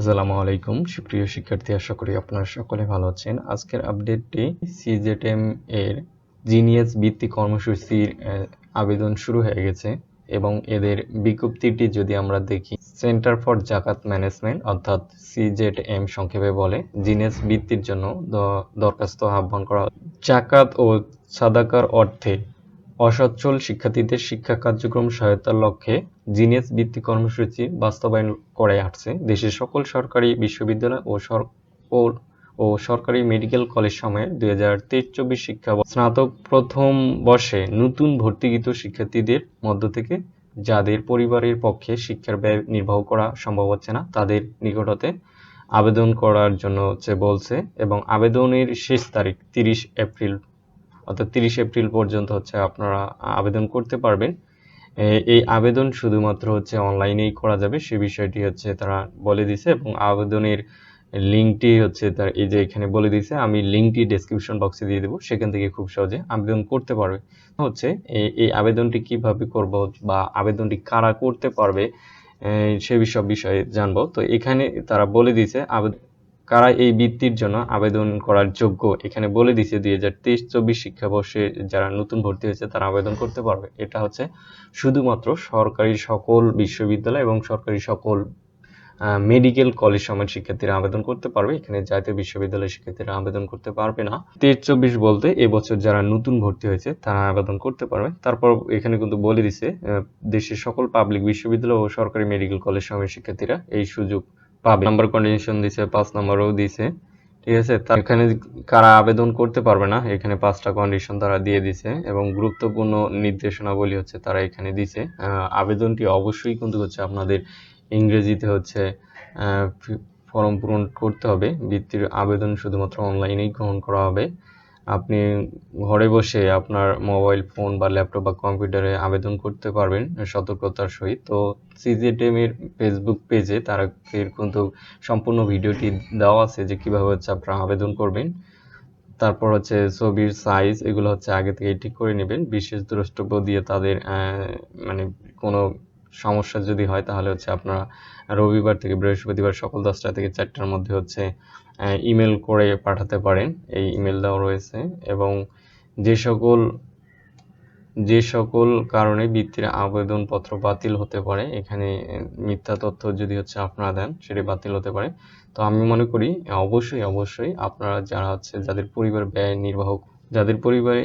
আসসালামু আলাইকুম। সুপ্রিয় শিক্ষার্থী, আশা করি আপনারা সকলে ভালো আছেন। আজকের আপডেটটি সিজেটেম এর জিনিয়াস ভিত্তি কর্মসূচির আবেদন শুরু হয়ে গেছে এবং এদের বিজ্ঞপ্তিটি যদি আমরা দেখি, সেন্টার ফর জাকাত ম্যানেজমেন্ট অর্থাৎ সিজেটএম সংক্ষেপে বলে, জিনিয়াস ভিত্তির জন্য দরখাস্ত আহ্বান করা জাকাত ও সাদাকার অর্থে অসচ্ছল শিক্ষার্থীদের শিক্ষা কার্যক্রম সহায়তার লক্ষ্যে জিনিয়াস ভিত্তিক কর্মসূচি বাস্তবায়ন করে আসছে। দেশের সকল সরকারি বিশ্ববিদ্যালয় ও সর- ও- সরকারি মেডিকেল কলেজ সময়ে দুই হাজার তেইশ চব্বিশ শিক্ষা স্নাতক প্রথম বর্ষে নতুন ভর্তিকৃত শিক্ষার্থীদের মধ্য থেকে যাদের পরিবারের পক্ষে শিক্ষার ব্যয় নির্বাহ করা সম্ভব হচ্ছে না, তাদের নিকটতে আবেদন করার জন্য হচ্ছে বলছে এবং আবেদনের শেষ তারিখ তিরিশ এপ্রিল অর্থাৎ তিরিশ এপ্রিল পর্যন্ত হচ্ছে আপনারা আবেদন করতে পারবেন। এই আবেদন শুধুমাত্র হচ্ছে অনলাইনেই করা যাবে, সে বিষয়টি হচ্ছে তারা বলে দিছে এবং আবেদনের লিঙ্কটি হচ্ছে তার, এই যে এখানে বলে দিছে আমি লিঙ্কটি ডেসক্রিপশন বক্সে দিয়ে দেবো, সেখান থেকে খুব সহজে আবেদন করতে পারবে। হচ্ছে এই- আবেদনটি কীভাবে করব বা আবেদনটি কারা করতে পারবে সে সব বিষয়ে জানব। তো এখানে তারা বলে দিছে আবেদন কারা এই বৃত্তির জন্য আবেদন করার যোগ্য? এখানে বলে দিছে দুই হাজার তেইশ চব্বিশ শিক্ষাবর্ষে যারা নতুন ভর্তি হয়েছে তারা আবেদন করতে পারবে। এটা হচ্ছে শুধুমাত্র সরকারি সকল বিশ্ববিদ্যালয় এবং সরকারি সকল মেডিকেল কলেজ সমান শিক্ষার্থীরা আবেদন করতে পারবে। এখানে জাতীয় বিশ্ববিদ্যালয়ের শিক্ষার্থীরা আবেদন করতে পারবে না। তেইশ চব্বিশ বলতে এবছর যারা নতুন ভর্তি হয়েছে তারা আবেদন করতে পারবে। তারপর এখানে কিন্তু বলে দিছে দেশের সকল পাবলিক বিশ্ববিদ্যালয় ও সরকারি মেডিকেল কলেজ সমেত শিক্ষার্থীরা এই সুযোগ পাবে। নাম্বার কন্ডিশন দিছে, পাঁচ নাম্বারও দিছে। ঠিক আছে? তা এখানে কারা আবেদন করতে পারবে না, এখানে পাঁচটা কন্ডিশন তারা দিয়ে দিছে এবং গুরুত্বপূর্ণ নির্দেশনাবলী হচ্ছে তারা এখানে দিছে। আবেদনটি অবশ্যই কিন্তু হচ্ছে আপনাদের ইংরেজিতে হচ্ছে ফর্ম পূরণ করতে হবে। বৃত্তির আবেদন শুধুমাত্র অনলাইনেই গ্রহণ করা হবে। আপনি ঘরে বসে আপনার মোবাইল ফোন বা ল্যাপটপ বা কম্পিউটারে আবেদন করতে পারবেন সতর্কতার সহিত। তো সিজিটিএম এর ফেসবুক পেজে তারা এর কিন্তু সম্পূর্ণ ভিডিওটি দেওয়া আছে যে কীভাবে হচ্ছে আপনারা আবেদন করবেন। তারপর হচ্ছে ছবির সাইজ এগুলো হচ্ছে আগে থেকে ঠিক করে নেবেন। বিশেষ দ্রষ্টব্য দিয়ে তাদের মানে কোনো সমস্যা যদি হয়, তাহলে হচ্ছে আপনারা রবিবার থেকে বৃহস্পতিবার সকাল দশটা থেকে চারটার মধ্যে হচ্ছে ইমেল করে পাঠাতে পারেন। এই ইমেল দেওয়া রয়েছে এবং যে সকল যে সকল কারণে বৃত্তির আবেদনপত্র বাতিল হতে পারে, এখানে মিথ্যা তথ্য যদি হচ্ছে আপনারা দেন, সেটি বাতিল হতে পারে। তো আমি মনে করি, অবশ্যই অবশ্যই আপনারা যারা হচ্ছে, যাদের পরিবার ব্যয় নির্বাহ যাদের পরিবারে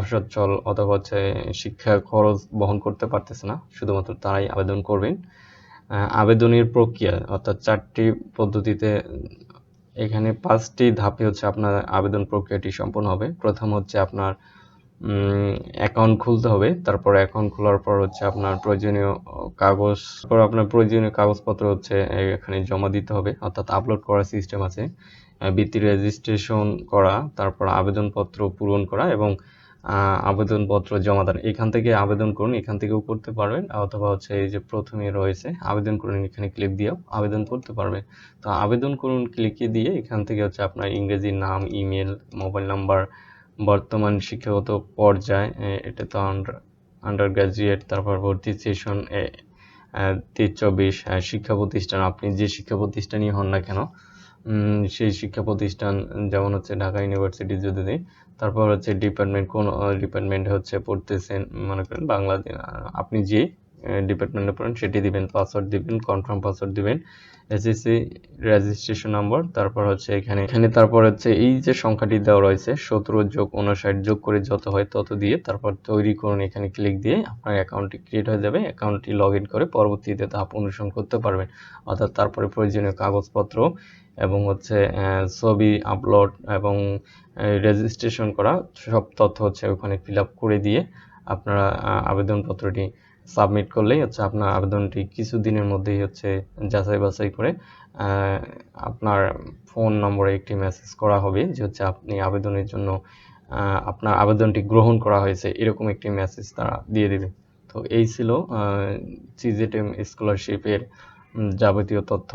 অসচ্ছল অথবা হচ্ছে শিক্ষা খরচ বহন করতে পারতেছে না, শুধুমাত্র তারাই আবেদন করবেন। আবেদনের প্রক্রিয়া অর্থাৎ চারটি পদ্ধতিতে এখানে পাঁচটি ধাপে হচ্ছে আপনার আবেদন প্রক্রিয়াটি সম্পন্ন হবে। প্রথম হচ্ছে আপনার অ্যাকাউন্ট খুলতে হবে। তারপর অ্যাকাউন্ট খোলার পর হচ্ছে আপনার প্রয়োজনীয় কাগজ, তারপর আপনার প্রয়োজনীয় কাগজপত্র হচ্ছে এখানে জমা দিতে হবে। অর্থাৎ আপলোড করার সিস্টেম আছে। বৃত্তি রেজিস্ট্রেশন করা, তারপর আবেদনপত্র পূরণ করা এবং আবেদনপত্র জমা দেন এখান থেকে আবেদন করুন, এখান থেকেও করতে পারবেন। অথবা হচ্ছে এই যে প্রথমে রয়েছে, আবেদন করুন, এখানে ক্লিক দিয়েও আবেদন করতে পারবেন। তো আবেদন করুন ক্লিকে দিয়ে এখান থেকে হচ্ছে আপনার ইংরেজি নাম ইমেল মোবাইল নাম্বার বর্তমান শিক্ষাগত পর্যায় এটা তো আন্ডার গ্রাজুয়েট তারপর ভর্তি সেশন চব্বিশ শিক্ষা প্রতিষ্ঠান। আপনি যে শিক্ষা প্রতিষ্ঠানই হন না কেন সেই শিক্ষা প্রতিষ্ঠান যেমন হচ্ছে ঢাকা ইউনিভার্সিটি যদি দিই, তারপর হচ্ছে ডিপার্টমেন্ট কোন ডিপার্টমেন্টে হচ্ছে পড়তেছেন, মনে করেন বাংলা আপনি যে ডিপার্টমেন্টে পড়েন সেটি দিবেন পাসওয়ার্ড দিবেন কনফার্ম পাসওয়ার্ড দিবেন এসএসসি রেজিস্ট্রেশন নাম্বার তারপর হচ্ছে এখানে এখানে তারপর হচ্ছে এই যে সংখ্যাটি দেওয়া রয়েছে, সতেরো যোগ উনষাট যোগ করে যত হয় তত দিয়ে তারপর তৈরি করুন, এখানে ক্লিক দিয়ে আপনার অ্যাকাউন্টটি ক্রিয়েট হয়ে যাবে অ্যাকাউন্টটি লগ ইন করে পরবর্তীতে ধাপ অনুসরণ করতে পারবেন। অর্থাৎ তারপরে প্রয়োজনীয় কাগজপত্র এবং হচ্ছে ছবি আপলোড এবং রেজিস্ট্রেশন করা সব তথ্য হচ্ছে ওখানে ফিল আপ করে দিয়ে আপনারা আবেদনপত্রটি সাবমিট করলেই হচ্ছে আপনার আবেদনটি কিছু দিনের মধ্যেই হচ্ছে যাচাই বাছাই করে আপনার ফোন নম্বরে একটি মেসেজ করা হবে যে হচ্ছে আপনি আবেদনের জন্য আপনার আবেদনটি গ্রহণ করা হয়েছে, এরকম একটি মেসেজ তারা দিয়ে দেবে। তো এই ছিল সিজেটেম স্কলারশিপের যাবতীয় তথ্য।